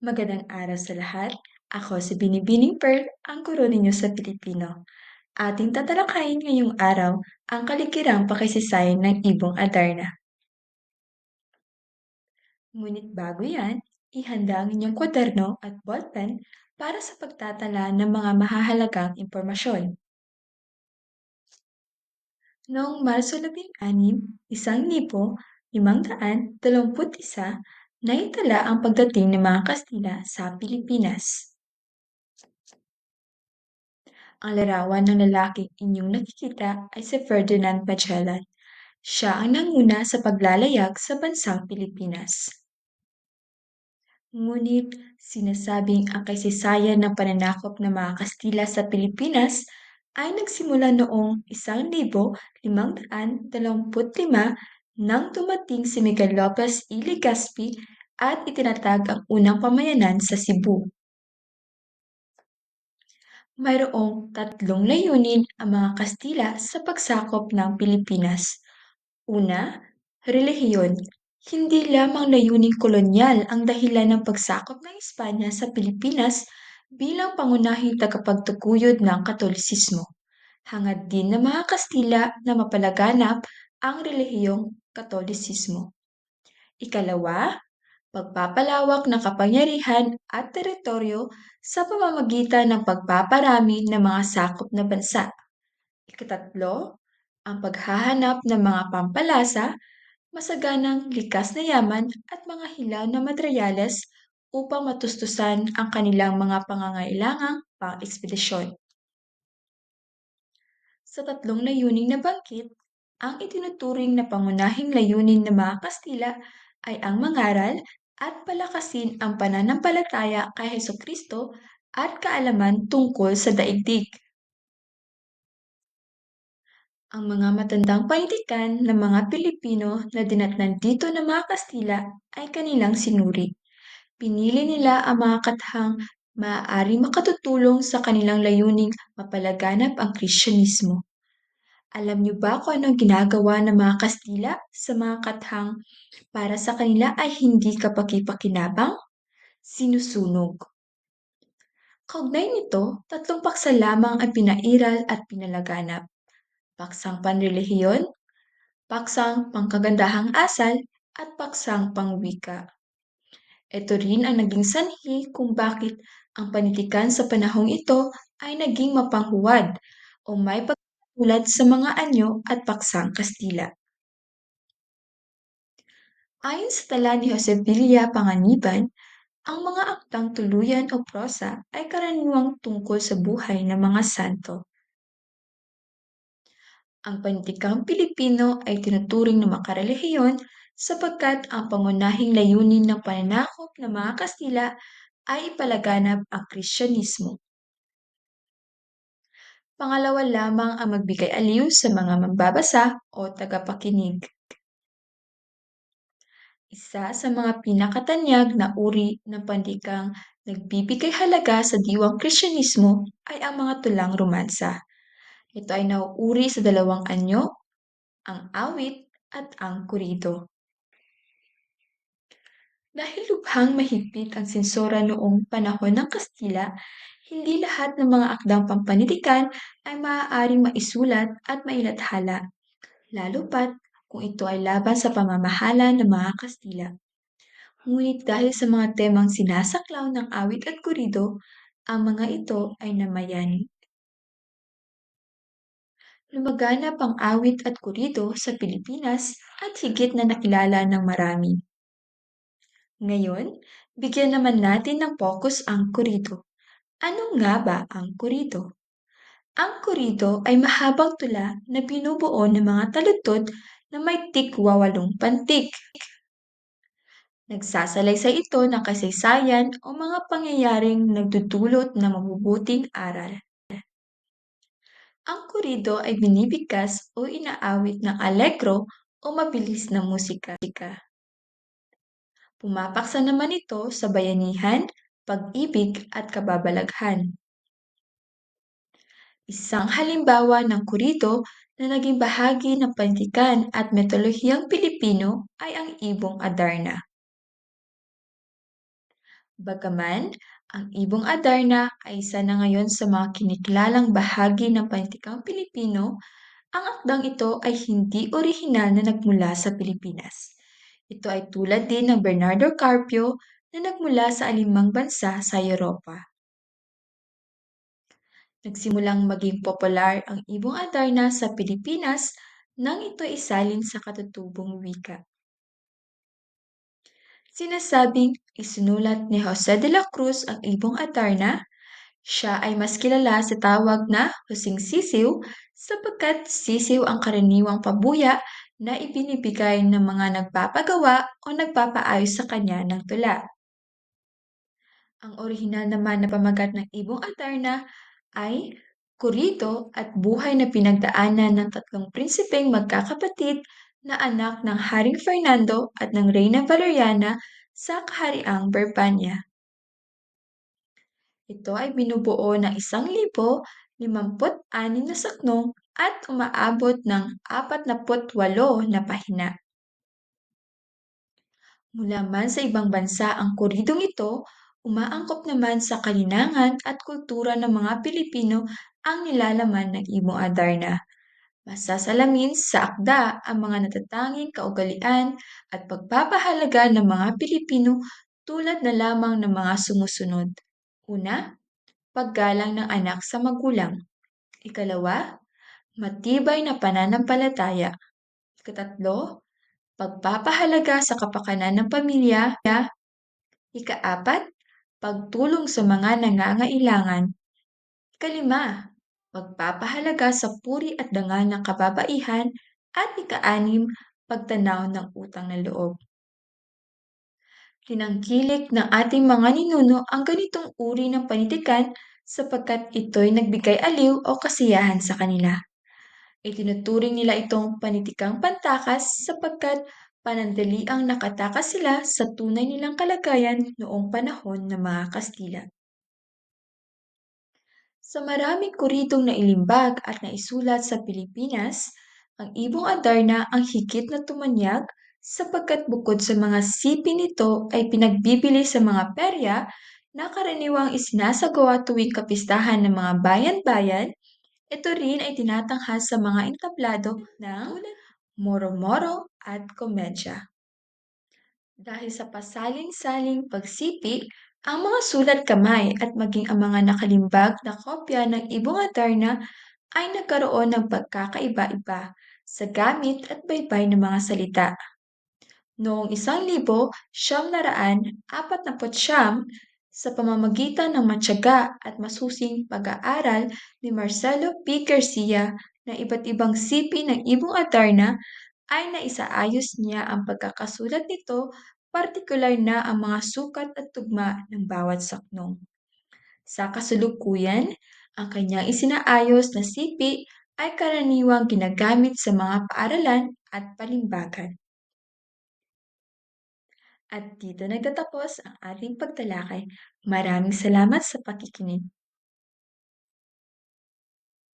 Magandang araw sa lahat. Ako si Binibining Pearl, ang guro ninyo sa Pilipino. Ating tatalakayin ngayong araw ang kalikirang pakisisayan ng Ibong Adarna. Ngunit bago yan, ihanda ang inyong kwaderno at ballpen para sa pagtatala ng mga mahahalagang impormasyon. Noong Marso 16, 1521, naitala ang pagdating ng mga Kastila sa Pilipinas. Ang larawan ng lalaking inyong nakikita ay si Ferdinand Magellan. Siya ang nanguna sa paglalayag sa bansang Pilipinas. Ngunit sinasabing ang kasaysayan ng pananakop ng mga Kastila sa Pilipinas ay nagsimula noong 1525 nang dumating si Miguel Lopez y Legazpi at itinatag ang unang pamayanan sa Cebu. Mayroong tatlong layunin ang mga Kastila sa pagsakop ng Pilipinas. Una, relihiyon. Hindi lamang layuning kolonyal ang dahilan ng pagsakop ng Espanya sa Pilipinas bilang pangunahing tagapagtaguyod ng Katolisismo. Hangad din ng mga Kastila na mapalaganap ang relihiyong Katolisismo. Ikalawa, pagpapalawak ng kapangyarihan at teritoryo sa pamamagitan ng pagpaparami ng mga sakop na bansa. Ikatatlo, ang paghahanap ng mga pampalasa, masaganang likas na yaman at mga hilaw na materyales upang matustusan ang kanilang mga pangangailangang pang-ekspedisyon. Sa tatlong layuning nabanggit, ang itinuturing na pangunahing layunin ng mga Kastila ay ang mangaral at palakasin ang pananampalataya kay Heso Kristo at kaalaman tungkol sa daigdig. Ang mga matandang paitikan ng mga Pilipino na dinatnan dito ng mga Kastila ay kanilang sinuri. Pinili nila ang mga kathang maaaring makatutulong sa kanilang layuning mapalaganap ang Kristyanismo. Alam niyo ba kung anong ginagawa ng mga Kastila sa mga kathang para sa kanila ay hindi kapaki-pakinabang? Sinusunog. Kaugnay nito, tatlong paksa lamang ang pinairal at pinalaganap paksang panrelihiyon, paksang pangkagandahang asal, at paksang pangwika. Ito rin ang naging sanhi kung bakit ang panitikan sa panahong ito ay naging mapanghuwad o may pagkatulad sa mga anyo at paksang Kastila. Ayon sa tala ni Jose Villa Panganiban, ang mga aktang tuluyan o prosa ay karaniwang tungkol sa buhay ng mga santo. Ang pantikang Pilipino ay tinuturing na makarelihiyon sapagkat ang pangunahing layunin ng pananakop ng mga Kastila ay ipalaganap ang Kristyanismo. Pangalawa lamang ang magbigay aliw sa mga mambabasa o tagapakinig. Isa sa mga pinakatanyag na uri ng pandikang nagbibigay halaga sa diwang Kristyanismo ay ang mga tulang romansa. Ito ay nauuri sa dalawang anyo, ang awit at ang kurido. Dahil lubhang mahigpit ang sensura noong panahon ng Kastila, hindi lahat ng mga akdang pampanitikan ay maaaring maisulat at mailathala, lalo pat kung ito ay laban sa pamamahala ng mga Kastila. Ngunit dahil sa mga temang sinasaklaw ng awit at kurido, ang mga ito ay namayani. Lumaganap ang awit at kurido sa Pilipinas at higit na nakilala ng marami. Ngayon, bigyan naman natin ng focus ang kurido. Ano nga ba ang kurido? Ang kurido ay mahabang tula na binubuo ng mga taludtod na may tikwawalong pantig. Nagsasalaysay ito ng kasaysayan o mga pangyayaring nagdudulot ng mabubuting aral. Ang kurido ay binibigkas o inaawit ng allegro o mabilis na musika. Pumapaksa naman ito sa bayanihan, pag-ibig at kababalaghan. Isang halimbawa ng kurido na naging bahagi ng pantikan at metolohiyang Pilipino ay ang Ibong Adarna. Bagaman, ang Ibong Adarna ay isa na ngayon sa mga kinikilalang bahagi ng politikang Pilipino, ang akdang ito ay hindi orihinal na nagmula sa Pilipinas. Ito ay tulad din ng Bernardo Carpio na nagmula sa alimang bansa sa Europa. Nagsimulang maging popular ang Ibong Adarna sa Pilipinas nang ito isalin sa katutubong wika. Sinasabing isinulat ni Jose de la Cruz ang Ibong Adarna. Siya ay mas kilala sa tawag na Husing Sisiw sapagkat sisiw ang karaniwang pabuya na ibinibigay ng mga nagpapagawa o nagpapaayos sa kanya ng tula. Ang orihinal naman na pamagat ng Ibong Adarna ay kurido at buhay na pinagdaanan ng tatlong prinsipeng magkakapatid na anak ng Haring Fernando at ng Reyna Valeriana sa Kahariang Barbania. Ito ay binubuo ng isang libo limamput anim na saknong at umaabot ng apat na walo na pahina. Mula man sa ibang bansa ang koridong ito, umaangkop naman sa kalinangan at kultura ng mga Pilipino ang nilalaman ng Ibong Adarna. Masasalamin sa akda ang mga natatanging kaugalian at pagpapahalaga ng mga Pilipino tulad na lamang ng mga sumusunod. Una, paggalang ng anak sa magulang. Ikalawa, matibay na pananampalataya. Ikatatlo, pagpapahalaga sa kapakanan ng pamilya. Ikaapat, pagtulong sa mga nangangailangan. Ikalima, pagpapahalaga sa puri at dangal ng kababaihan. At ikaanim, pagtanaw ng utang na loob. Tinangkilik ng ating mga ninuno ang ganitong uri ng panitikan sapagkat ito'y nagbigay aliw o kasiyahan sa kanila. Itinuturing nila itong panitikang pantakas sapagkat panandaliang nakatakas sila sa tunay nilang kalagayan noong panahon ng mga Kastila. Sa maraming kuridong nailimbag at naisulat sa Pilipinas, ang Ibong Adarna ang higit na tumanyag sapagkat bukod sa mga sipi nito ay pinagbibili sa mga perya na karaniwang isinasagawa tuwing kapistahan ng mga bayan-bayan, ito rin ay tinatanghal sa mga entablado ng moro-moro at komedya. Dahil sa pasaling-saling pagsipi, ang mga sulat kamay at maging ang mga nakalimbag na kopya ng Ibong Adarna ay nagkaroon ng pagkakaiba-iba sa gamit at baybay ng mga salita. Noong isang libo siyam naraan apat na siyam, sa pamamagitan ng matyaga at masusing pag-aaral ni Marcelo P. Garcia ng iba't ibang sipi ng Ibong Adarna, ay naisaayos niya ang pagkakasulat nito, partikular na ang mga sukat at tugma ng bawat saknong. Sa kasalukuyan, ang kanyang isinaayos na sipi ay karaniwang ginagamit sa mga paaralan at palimbagan. At dito nagtatapos ang ating pagtalakay. Maraming salamat sa pakikinig.